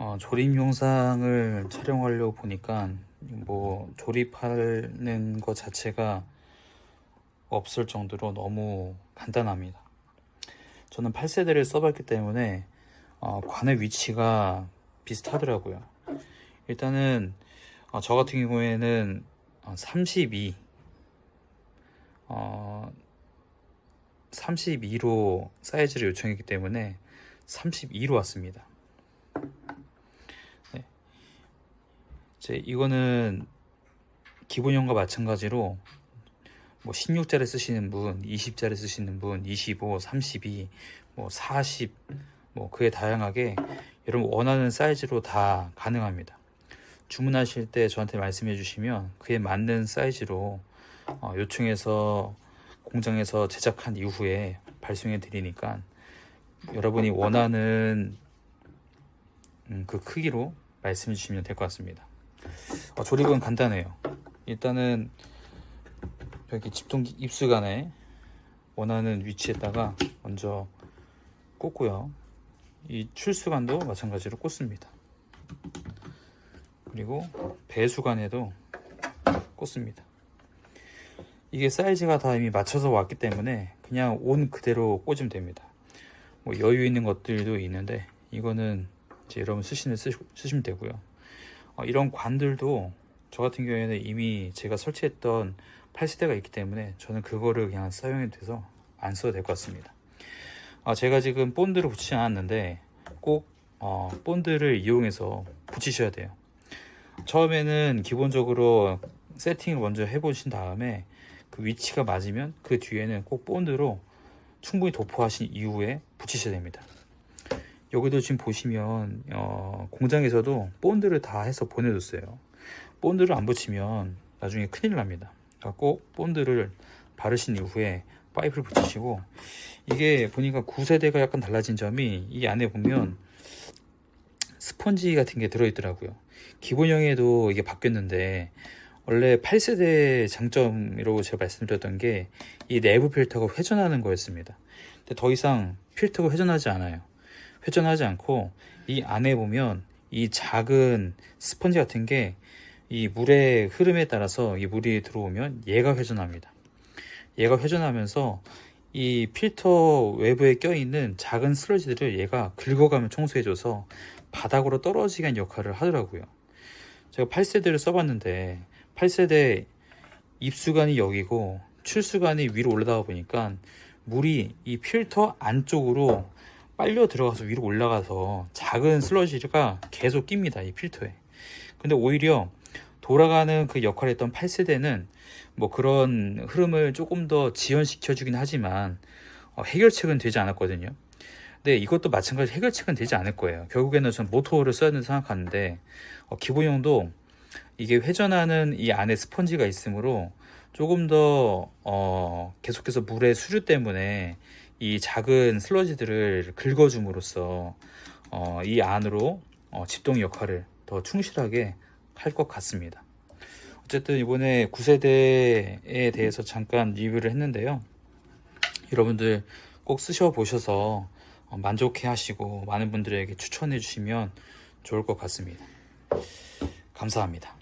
어, 조립 영상을 촬영하려고 보니까 뭐 조립하는 것 자체가 없을 정도로 너무 간단합니다. 저는 8세대를 써봤기 때문에 어, 관의 위치가 비슷하더라고요. 일단은 어, 저 같은 경우에는 어, 32 어, 32로 사이즈를 요청했기 때문에 32로 왔습니다. 제 이거는 기본형과 마찬가지로 뭐 16자를 쓰시는 분, 20자를 쓰시는 분, 25, 32, 뭐 40, 뭐 그에 다양하게 여러분 원하는 사이즈로 다 가능합니다. 주문하실 때 저한테 말씀해 주시면 그에 맞는 사이즈로 어, 요청해서 공장에서 제작한 이후에 발송해 드리니까 여러분이 원하는 음, 그 크기로 말씀해 주시면 될 것 같습니다. 어, 조립은 간단해요. 일단은 여기 집동기 입수간에 원하는 위치에다가 먼저 꽂고요. 이 출수관도 마찬가지로 꽂습니다. 그리고 배수관에도 꽂습니다. 이게 사이즈가 다 이미 맞춰서 왔기 때문에 그냥 온 그대로 꽂으면 됩니다. 뭐 여유 있는 것들도 있는데 이거는 이제 여러분 쓰시면 쓰, 쓰시면 되고요. 어, 이런 관들도 저 같은 경우에는 이미 제가 설치했던 8세대가 있기 때문에 저는 그거를 그냥 사용해도 돼서 안 써도 될 것 같습니다. 아, 제가 지금 본드를 붙이지 않았는데 꼭 어, 본드를 이용해서 붙이셔야 돼요. 처음에는 기본적으로 세팅을 먼저 해보신 다음에 그 위치가 맞으면 그 뒤에는 꼭 본드로 충분히 도포하신 이후에 붙이셔야 됩니다. 여기도 지금 보시면 어, 공장에서도 본드를 다 해서 보내줬어요. 본드를 안 붙이면 나중에 큰일 납니다. 그러니까 꼭 본드를 바르신 이후에 파이프를 붙이시고 이게 보니까 9세대가 약간 달라진 점이 이 안에 보면 스펀지 같은 게 들어있더라고요. 기본형에도 이게 바뀌었는데 원래 8세대 장점이라고 제가 말씀드렸던 게 이 내부 필터가 회전하는 거였습니다. 근데 더 이상 필터가 회전하지 않아요. 회전하지 않고 이 안에 보면 이 작은 스펀지 같은 게 이 물의 흐름에 따라서 이 물이 들어오면 얘가 회전합니다. 얘가 회전하면서 이 필터 외부에 껴있는 작은 슬러지들을 얘가 긁어가면 청소해줘서 바닥으로 떨어지게 하는 역할을 하더라고요. 제가 8세대를 써봤는데 8세대 입수관이 여기고 출수관이 위로 올라가다 보니까 물이 이 필터 안쪽으로 빨려 들어가서 위로 올라가서 작은 슬러지가 계속 낍니다. 이 필터에. 근데 오히려 돌아가는 그 역할을 했던 8세대는 뭐 그런 흐름을 조금 더 지연시켜 주긴 하지만 어, 해결책은 되지 않았거든요. 근데 이것도 마찬가지 해결책은 되지 않을 거예요. 결국에는 전 모터를 써야 된다고 생각하는데 어, 기본형도 이게 회전하는 이 안에 스펀지가 있으므로 조금 더 어, 계속해서 물의 수류 때문에 이 작은 슬러지들을 긁어줌으로써 어, 이 안으로 어, 집동 역할을 더 충실하게 할 것 같습니다. 어쨌든 이번에 9세대에 대해서 잠깐 리뷰를 했는데요. 여러분들 꼭 쓰셔 보셔서 어, 만족해 하시고 많은 분들에게 추천해 주시면 좋을 것 같습니다. 감사합니다.